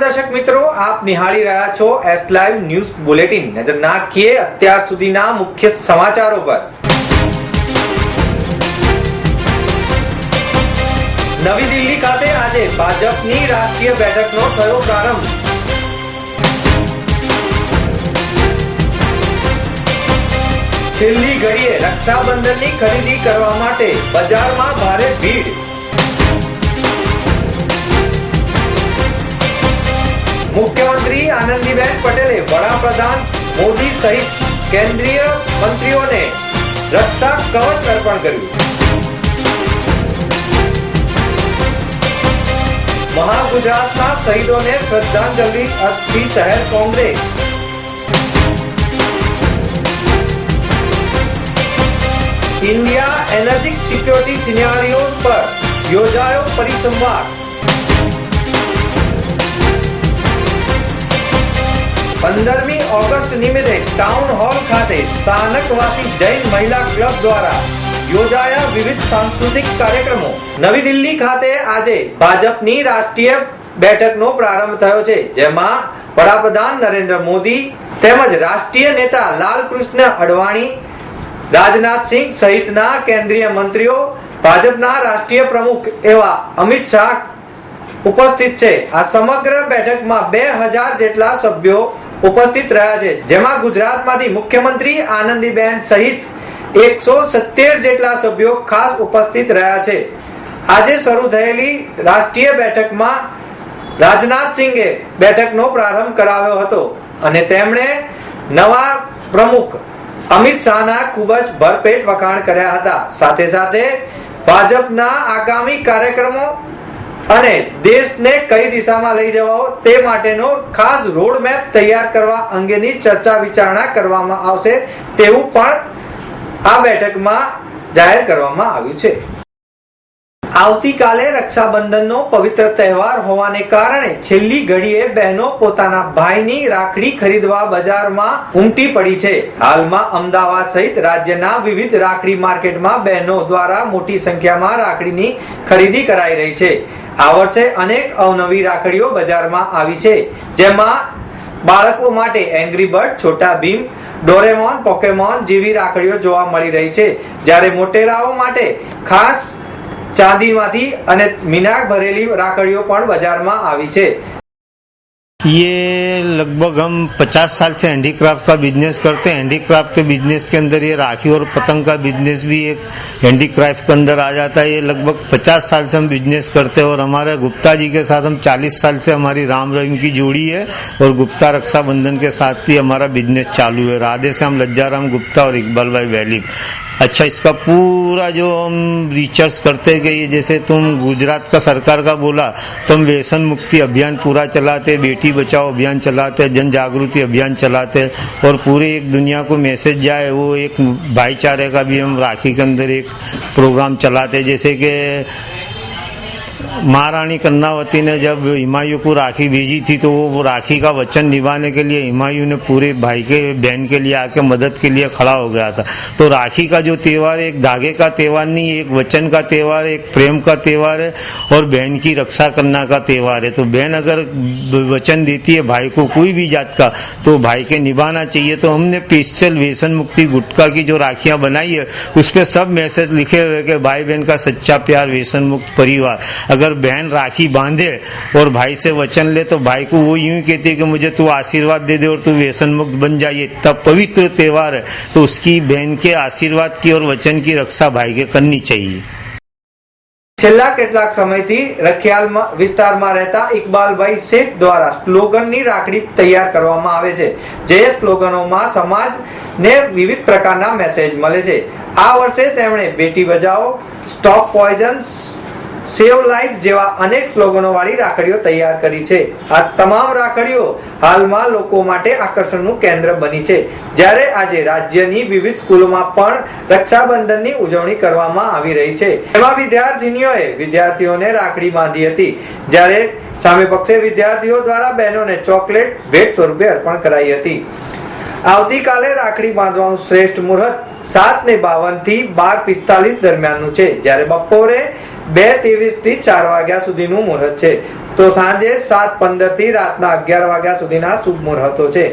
દર્શક મિત્રો, આપ નિહાળી રહ્યા છો એસ લાઈવ ન્યૂઝ બુલેટિન નજર નાખીએ અત્યાર સુધીના મુખ્ય સમાચારો પર. નવી દિલ્હી ખાતે આજે ભાજપની રાષ્ટ્રીય બેઠકનો થયો પ્રારંભ? છેલ્લી ઘડીએ રક્ષાબંધનની ખરીદી કરવા માટે બજારમાં ભારે ભીડ. મુખ્યમંત્રી આનંદીબેન પટેલે વડાપ્રધાન મોદી સહિત કેન્દ્રીય મંત્રીઓને રક્ષા કવચ અર્પણ કર્યું. મહાગુજરાતના શહીદોને શ્રદ્ધાંજલિ અર્પી શહેર Congress. India energy security scenario પર યોજાયો પરિસંવાદ. પંદરમી ઓગસ્ટ નિમિત્તે ટાઉન હોલ ખાતે સ્થાનકવાસી જૈન મહિલા ક્લબ દ્વારા યોજાયા વિવિધ સાંસ્કૃતિક કાર્યક્રમો. નવી દિલ્હી ખાતે આજે ભાજપની રાષ્ટ્રીય બેઠકનો પ્રારંભ થયો છે, જેમાં વડાપ્રધાન નરેન્દ્ર મોદી તેમજ રાષ્ટ્રીય નેતા લાલકૃષ્ણ અડવાણી રાજનાથસિંહ સહિતના કેન્દ્રીય મંત્રીઓ, ભાજપના રાષ્ટ્રીય પ્રમુખ એવા અમિત શાહ ઉપસ્થિત છે. આ સમગ્ર બેઠકમાં બે હજાર જેટલા સભ્યો ઉપસ્થિત રહ્યા છે. જેમાં ગુજરાતમાંથી મુખ્યમંત્રી આનંદીબેન સહિત એકસો સત્તેર જેટલા સભ્યો ખાસ ઉપસ્થિત રહ્યા છે. આજે શરૂ થયેલી રાષ્ટ્રીય બેઠકમાં રાજનાથસિંહે બેઠકનો પ્રારંભ કરાવ્યો હતો અને તેમણે નવા પ્રમુખ અમિત શાહના ખૂબ જ ભરપેટ વખાણ કર્યા હતા. સાથે સાથે ભાજપના આગામી કાર્યક્રમો અને દેશને કઈ દિશામાં લઈ જવાઓ તે માટેનો ખાસ રોડ મેપ તૈયાર કરવા અંગેની ચર્ચા વિચારણા કરવામાં આવશે તેવું પણ આ બેઠકમાં જાહેર કરવામાં આવ્યું છે. આવતીકાલે રક્ષાબંધનનો પવિત્ર તહેવાર હોવાને કારણે છેલ્લી ઘડીએ બહેનો પોતાના ભાઈની રાખડી ખરીદવા બજારમાં ઉમટી પડી છે. હાલમાં અમદાવાદ સહિત રાજ્યના વિવિધ રાખડી માર્કેટમાં બહેનો દ્વારા મોટી સંખ્યામાં રાખડીની ખરીદી કરાઈ રહી છે. આ વર્ષે અનેક અવનવી રાખડીઓ બજારમાં આવી છે, જેમાં બાળકો માટે angry bird Chhota Bheem Doraemon Pokemon જેવી રાખડીઓ જોવા મળી રહી છે. જ્યારે મોટેરાઓ માટે ખાસ ચાંદીમાંથી અને મીના ભરેલી રાખડીઓ પણ બજારમાં આવી છે. ये लगभग हम 50 साल से हैंडीक्राफ्ट का बिज़नेस करते हैं। हैंडीक्राफ्ट के बिज़नेस के अंदर ये राखी और पतंग का बिज़नेस भी एक हैंडीक्राफ्ट के अंदर आ जाता है। ये लगभग 50 साल से हम बिज़नेस करते हैं और हमारे गुप्ता जी के साथ हम 40 साल से हमारी राम रहीम की जोड़ी है और गुप्ता रक्षाबंधन के साथ ही हमारा बिज़नेस चालू है। राधे से हम लज्जाराम गुप्ता और इकबाल भाई वैली। अच्छा इसका पूरा जो हम रिसर्च करते हैं कि ये जैसे तुम गुजरात का सरकार का बोला तो हम व्यसन मुक्ति अभियान पूरा चलाते, बेटी बचाओ अभियान चलाते हैं जन जागृति अभियान चलाते हैं और पूरी एक दुनिया को मैसेज जाए, वो एक भाईचारे का भी हम राखी के अंदर एक प्रोग्राम चलाते जैसे कि महारानी कन्नावती ने जब हिमायू को राखी भेजी थी तो वो राखी का वचन निभाने के लिए हिमायू ने पूरे भाई के, बहन के लिए आके मदद के लिए खड़ा हो गया था। तो राखी का जो त्योहार एक धागे का त्यौहार नहीं, एक वचन का त्योहार एक प्रेम का त्योहार है, और बहन की रक्षा करना का त्योहार है। तो बहन अगर वचन देती है भाई को कोई भी जात का तो भाई के निभाना चाहिए। तो हमने पेस्टल व्यसन मुक्ति गुटका की जो राखियाँ बनाई है, उस पर सब मैसेज लिखे हुए कि भाई बहन का सच्चा प्यार व्यसन मुक्त परिवार। अगर बहन राखी बांधे और भाई से वचन ले तो भाई को वो यूं ही कहती है कि मुझे तू आशीर्वाद दे दे और तू व्यसन मुक्त बन जाइए तब पवित्र त्योहार है तो उसकी बहन के आशीर्वाद की और वचन की रक्षा भाई के करनी चाहिए છેલ્લા કેટલાક સમયથી રખિયાલ વિસ્તારમાં રહેતા ઇકબાલભાઈ શેખ દ્વારા સ્લોગનની રાખડી તૈયાર કરવામાં આવે છે જે સ્લોગનોમાં સમાજને વિવિધ પ્રકારના મેસેજ મળે છે આ વર્ષે તેમણે Beti Bachao stop poison save life જેવા અનેક સ્લોગનો વાળી રાખડીઓ તૈયાર કરી છે. આ તમામ રાખડીઓ હાલમાં લોકો માટે આકર્ષણનું કેન્દ્ર બની છે. જ્યારે આજે રાજ્યની વિવિધ સ્કૂલોમાં પણ રક્ષાબંધનની ઉજવણી કરવામાં આવી રહી છે. એમાં વિદ્યાર્થીનીઓએ વિદ્યાર્થીઓને રાખડી બાંધી હતી. જ્યારે સામે પક્ષે વિદ્યાર્થીઓ દ્વારા બહેનોને ચોકલેટ ભેટ સ્વરૂપે અર્પણ કરાઈ હતી. આવતીકાલે રાખડી બાંધવાનું શ્રેષ્ઠ મુહૂર્ત સાત ને બાવનથી બાર પિસ્તાલીસ દરમિયાનનું છે. જ્યારે બપોરે બે ત્રેવીસથી ચાર વાગ્યા સુધીનું મુહૂર્ત છે. તો સાંજે સાત પંદરથી રાતના અગિયાર વાગ્યા સુધીના શુભ મુહૂર્તો છે.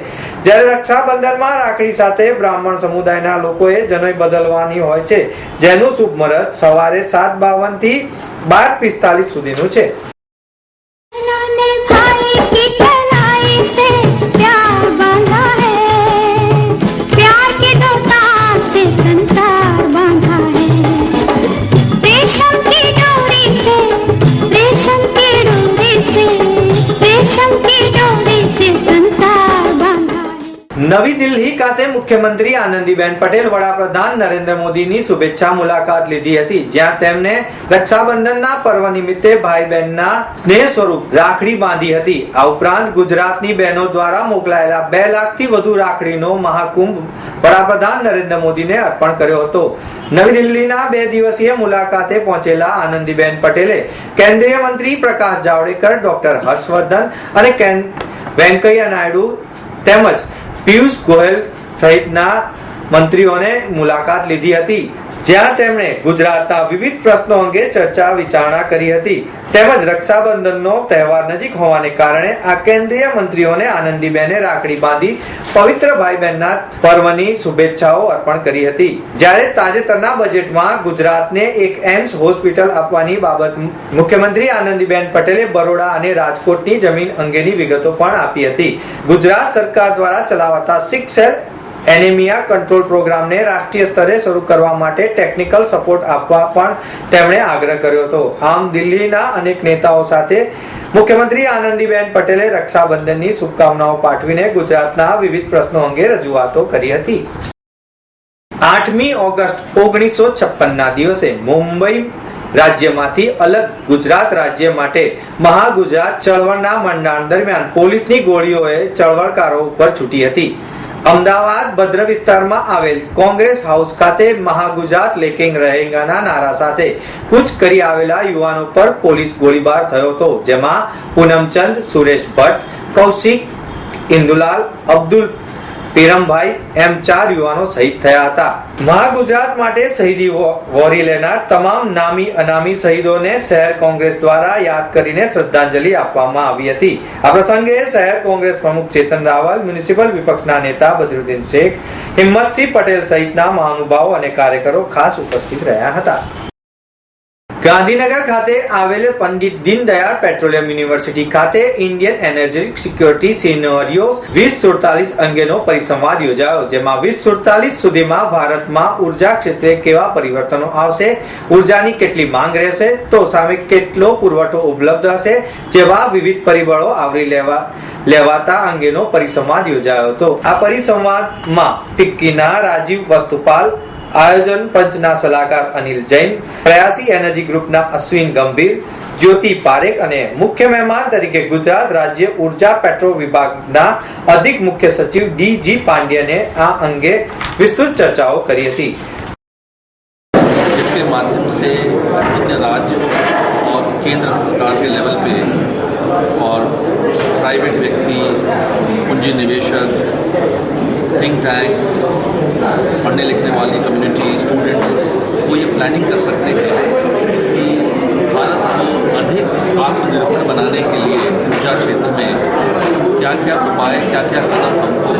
જ્યારે રક્ષાબંધનમાં રાખડી સાથે બ્રાહ્મણ સમુદાયના લોકોએ જનોઈ બદલવાની હોય છે, જેનું શુભ મુહૂર્ત સવારે સાત બાવનથી બાર પિસ્તાલીસ સુધીનું છે. મુખ્યમંત્રી આનંદીબેન પટેલ વડાપ્રધાન નરેન્દ્ર મોદીની શુભેચ્છા મુલાકાત લીધી હતી, જ્યાં તેમને રક્ષાબંધનના પર્વ નિમિત્તે ભાઈ બહેનના સ્નેહ સ્વરૂપ રાખડી બાંધી હતી. આ ઉપરાંત ગુજરાતની બહેનો દ્વારા મોકલાયેલા બે લાખથી વધુ રાખડીનો મહાકુંભ વડાપ્રધાન નરેન્દ્ર મોદીને અર્પણ કર્યો હતો. નવી દિલ્હીના બે દિવસીય મુલાકાતે પહોંચેલા આનંદીબેન પટેલે કેન્દ્રીય મંત્રી પ્રકાશ જાવડેકર, ડોક્ટર હર્ષવર્ધન અને વેંકૈયા નાયડુ તેમજ પિયુષ ગોયલ સહિતના મંત્રીઓને મુલાકાત લીધી હતી, જ્યાં તેમણે ગુજરાતના વિવિધ પ્રશ્નો અંગે ચર્ચા વિચારણા કરી હતી. તેમજ રક્ષાબંધનનો તહેવાર નજીક હોવાને કારણે આ કેન્દ્રીય મંત્રીઓને આનંદીબેને રાખડી બાંધી પવિત્ર ભાઈ બહેનના પર્વની શુભેચ્છાઓ અર્પણ કરી હતી. જ્યારે તાજેતરના બજેટમાં ગુજરાતને એક એમ્સ હોસ્પિટલ આપવાની બાબત મુખ્યમંત્રી આનંદીબેન પટેલે બરોડા અને રાજકોટની જમીન અંગેની વિગતો પણ આપી હતી. ગુજરાત સરકાર દ્વારા ચલાવાતા સિક્સ એનેમિયા કંટ્રોલ પ્રોગ્રામને રાષ્ટ્રીય સ્તરે શરૂ કરવા માટે ટેકનિકલ સપોર્ટ આપવા પણ તેમણે આગ્રહ કર્યો હતો. આમ દિલ્હીના અનેક નેતાઓ સાથે મુખ્યમંત્રી આનંદીબેન પટેલે રક્ષાબંધનની શુભકામનાઓ પાઠવીને ગુજરાતના વિવિધ પ્રશ્નો અંગે રજૂઆતો કરી હતી. આઠમી ઓગસ્ટ ઓગણીસો છપ્પનના દિવસે મુંબઈ રાજ્યમાંથી અલગ ગુજરાત રાજ્ય માટે મહાગુજરાત ચળવળના મંડાણ દરમિયાન પોલીસની ગોળીઓએ ચળવળકારો ઉપર છૂટી હતી. અમદાવાદ ભદ્ર વિસ્તારમાં આવેલ કોંગ્રેસ હાઉસ ખાતે મહાગુજરાત લેકિંગ રહેંગાના નારા સાથે કૂચ કરી આવેલા યુવાનો પર પોલીસ ગોળીબાર થયો હતો, જેમાં પૂનમચંદ, સુરેશ ભટ્ટ, કૌશિક, ઇન્દુલાલ, અબ્દુલ પીરમભાઈ એમ ચાર યુવાનો શહીદ થયા હતા. મહાગુજરાત માટે શહીદી વોરી લેનાર તમામ નામી અનામી શહીદોને શહેર કોંગ્રેસ દ્વારા યાદ કરીને શ્રદ્ધાંજલિ આપવામાં આવી હતી. આ પ્રસંગે શહેર કોંગ્રેસ પ્રમુખ ચેતન રાવલ, મ્યુનિસિપલ વિપક્ષના નેતા બદરુદ્દીન શેખ, હિંમતસિંહ પટેલ સહિતના મહાનુભાવો અને કાર્યકરો ખાસ ઉપસ્થિત રહ્યા હતા. ગાંધીનગર ખાતે આવેલ પંડિત દીનદયાળ પેટ્રોલિયમ યુનિવર્સિટી ખાતે ઇન્ડિયન એનર્જી સિક્યોરિટી સિનેરિયો વીસ સુડતાલીસ અંગેનો પરિસંવાદ યોજાયો, જેમાં વીસ સુડતાલીસ સુધીમાં ભારતમાં ઊર્જા ક્ષેત્રે કેવા પરિવર્તનો આવશે, ઉર્જાની કેટલી માંગ રહેશે, તો સામે કેટલો પુરવઠો ઉપલબ્ધ હશે, જેવા વિવિધ પરિબળો આવરી લેવા, લેવાતા અંગેનો પરિસંવાદ યોજાયો હતો. આ પરિસંવાદમાં ફિક્કીના રાજીવ વસ્તુપાલ આયોજન પંચના સલાહકાર અનિલ જૈન પ્રયાસી એનર્જી ગ્રુપના અશ્વિન ગંભીર જ્યોતિ પારેખ અને મુખ્ય મહેમાન તરીકે ગુજરાત રાજ્ય ઉર્જા પેટ્રો વિભાગના અધિક મુખ્ય સચિવ ડી જી પાંડ્યને આ અંગે વિસ્તૃત ચર્ચાઓ કરી હતી जिसके माध्यम से अन्य राज्य और केंद्र सरकार के लेवल पे और प्राइवेट व्यक्ति पूंजी निवेशक थिंक टैंक्स पढ़ने लिखने वाली कम्युनिटी स्टूडेंट्स वो ये प्लानिंग कर सकते हैं कि भारत को अधिक आत्मनिर्भर बनाने के लिए ऊर्जा क्षेत्र में क्या क्या उपाय क्या क्या कदम हमको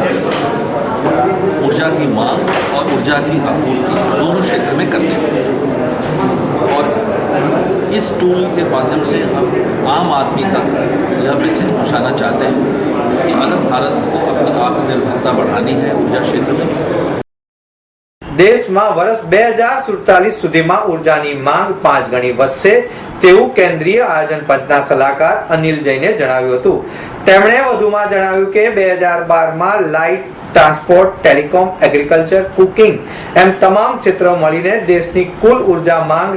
ऊर्जा की मांग और ऊर्जा की आपूर्ति दोनों क्षेत्र में करने और इस टूल के माध्यम से हम आम आदमी तक यह मैसेज पहुंचाना चाहते हैं कि अगर भारत को अपनी आत्मनिर्भरता बढ़ानी है ऊर्जा क्षेत्र में દેશમાં વર્ષ બે હજાર સુડતાલીસ સુધીમાં ઉર્જાની માંગ પાંચ ગણી વધશે તેવું કેન્દ્રીય આયોજન પંચના સલાહકાર અનિલ જૈને જણાવ્યું હતું તેમણે વધુમાં જણાવ્યું કે બે હજાર બારમાં light transport telecom agriculture cooking એમ તમામ ક્ષેત્રો મળીને દેશની કુલ ઉર્જા માંગ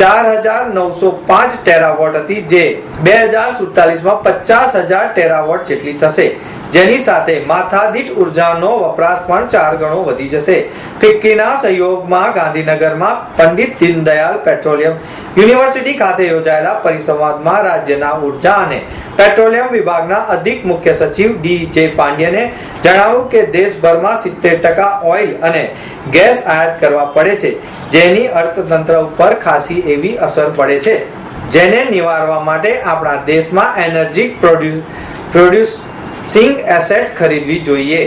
ચાર હજાર નવસો પાંચ ટેરાવોટ હતી, જે બે હજાર સુડતાલીસમાં પચાસ હજાર ટેરાવોટ જેટલી થશે. જેની સાથે માથાદીઠ ઉર્જાનો વપરાશ પણ ચાર ગણો વધી જશે. ફિક્કીના સહયોગમાં ગાંધીનગરમાં પંડિત દીનદયાલ પેટ્રોલિયમ યુનિવર્સિટી ખાતે યોજાયેલા પરિસંવાદમાં રાજ્યના ઊર્જા અને પેટ્રોલિયમ વિભાગના અધિક મુખ્ય સચિવ ડી જે પાંડ્યને જણાવ્યું કે દેશભરમાં સિત્તેર ટકા ઓઇલ અને ગેસ આયાત કરવા પડે છે, જેની અર્થતંત્ર ઉપર ખાસી એવી અસર પડે છે. જેને નિવારવા માટે આપણા દેશમાં એનર્જી પ્રોડ્યુસ પ્રોડ્યુસિંગ એસેટ ખરીદવી જોઈએ.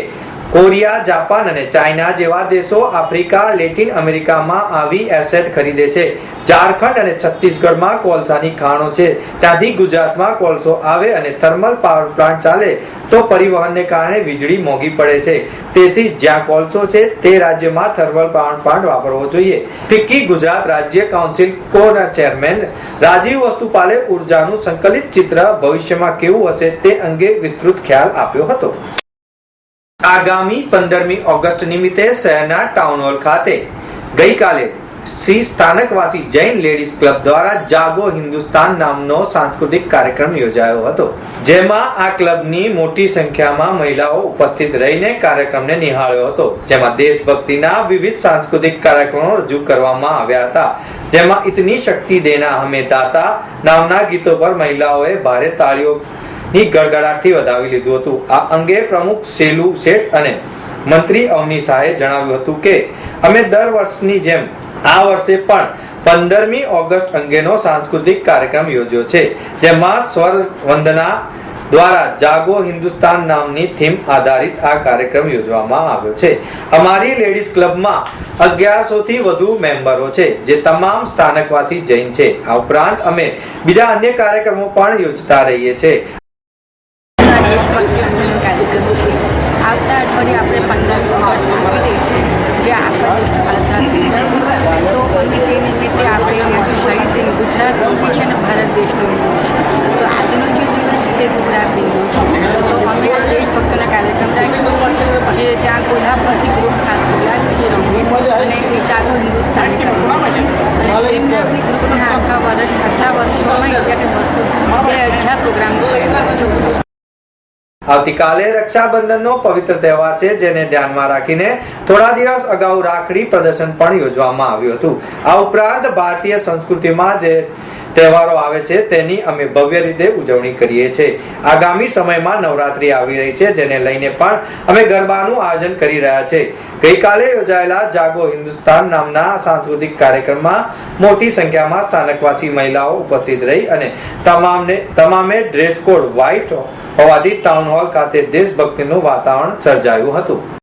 કોરિયા, જાપાન અને ચાઇના જેવા દેશો આફ્રિકા, લેટિન અમેરિકામાં આવી એસેટ ખરીદે છે. ઝારખંડ અને છત્તીસગઢમાં કોલસાની ખાણો છે. ત્યાંથી ગુજરાતમાં કોલસો આવે અને થર્મલ પાવર પ્લાન્ટ ચાલે તો પરિવહનને કારણે વીજળી મોંઘી પડે છે. તેથી જ્યાં કોલસો છે તે રાજ્યમાં થર્મલ પાવર પ્લાન્ટ વાપરવો જોઈએ. ફિક્કી ગુજરાત રાજ્ય કાઉન્સિલ કોના ચેરમેન રાજીવ વસ્તુપાલે ઉર્જાનું સંકલિત ચિત્ર ભવિષ્યમાં કેવું હશે તે અંગે વિસ્તૃત ખ્યાલ આપ્યો હતો. આગામી પંદરમી ઓગસ્ટ નિમિત્તે શહેરના ટાઉન હોલ ખાતે. ગઈકાલે શ્રી સ્થાનકવાસી જૈન લેડીઝ ક્લબ દ્વારા જાગો હિન્દુસ્તાન નામનો સાંસ્કૃતિક કાર્યક્રમ યોજાયો હતો, જેમાં આ ક્લબની મોટી સંખ્યામાં મહિલાઓ ઉપસ્થિત રહીને કાર્યક્રમને નિહાળ્યો હતો. જેમાં દેશભક્તિના વિવિધ સાંસ્કૃતિક કાર્યક્રમો રજૂ કરવામાં આવ્યા હતા, જેમાં ઇતની શક્તિ દેના હમે દાતા નામના ગીતો પર મહિલાઓએ ભારે તાળીઓ ની ગડગડાટથી વધાવી લીધું હતું. આ અંગે પ્રમુખ સેલુ શેઠ અને મંત્રી અવની શાહે જણાવ્યું હતું કે, અમે દર વર્ષની જેમ આ વર્ષે પણ પંદરમી ઓગસ્ટ અંગેનો સાંસ્કૃતિક કાર્યક્રમ યોજ્યો છે, જેમાં સ્વર વંદના દ્વારા જાગો હિન્દુસ્તાન નામની થીમ આધારિત આ કાર્યક્રમ યોજવામાં આવ્યો છે. અમારી લેડીઝ ક્લબમાં અગિયારસો થી વધુ મેમ્બરો છે, જે તમામ સ્થાનકવાસી જૈન છે. આ ઉપરાંત અમે બીજા અન્ય કાર્યક્રમો પણ યોજતા રહીએ છીએ. અંગેનો કાર્યક્રમ છે આવતા અઠવાડિયે આપણે પંદર ઓગસ્ટ આવી રહી છે જે આપણા દેશનો આઝાદ તો અમે તે નિમિત્તે આપણે જે શહીદ ગુજરાત દિવસ છે અને ભારત દેશનો છે તો આજનો જે દિવસ છે તે ગુજરાત દિનનો છે તો અમે આ દેશભક્તિના કાર્યક્રમ રાખ્યો છે જે ત્યાં કોલ્હાપુરથી ગ્રુપ ખાસ બોલાવ્યું છે અને એ ચાલુ હિન્દુસ્તાની કર્યું છે અને તેમના બી ગ્રુપના આખા વર્ષ આખા વર્ષોમાં એટલે કે બસો બે હજાર પ્રોગ્રામ થયેલા છે આવતીકાલે રક્ષાબંધનનો પવિત્ર તહેવાર છે, જેને ધ્યાનમાં રાખીને થોડા દિવસ અગાઉ રાખડી પ્રદર્શન પણ યોજવામાં આવ્યું હતું. આ ઉપરાંત ભારતીય સંસ્કૃતિમાં જે તહેવારો આવે છે, તેની અમે ભવ્ય રીતે ઉજવણી કરીએ છીએ. આગામી સમયમાં નવરાત્રી આવી રહી છે, જેને લઈને પણ અમે ગરબાનું આયોજન કરી રહ્યા છે. ગઈકાલે યોજાયેલા જાગો હિન્દુસ્તાન નામના સાંસ્કૃતિક કાર્યક્રમમાં મોટી સંખ્યામાં સ્થાનકવાસી મહિલાઓ ઉપસ્થિત રહી અને તમામને, તમામે ડ્રેસ કોડ વ્હાઇટ હોવાથી ટાઉન હોલ ખાતે દેશભક્તિનું વાતાવરણ સર્જાયું હતું.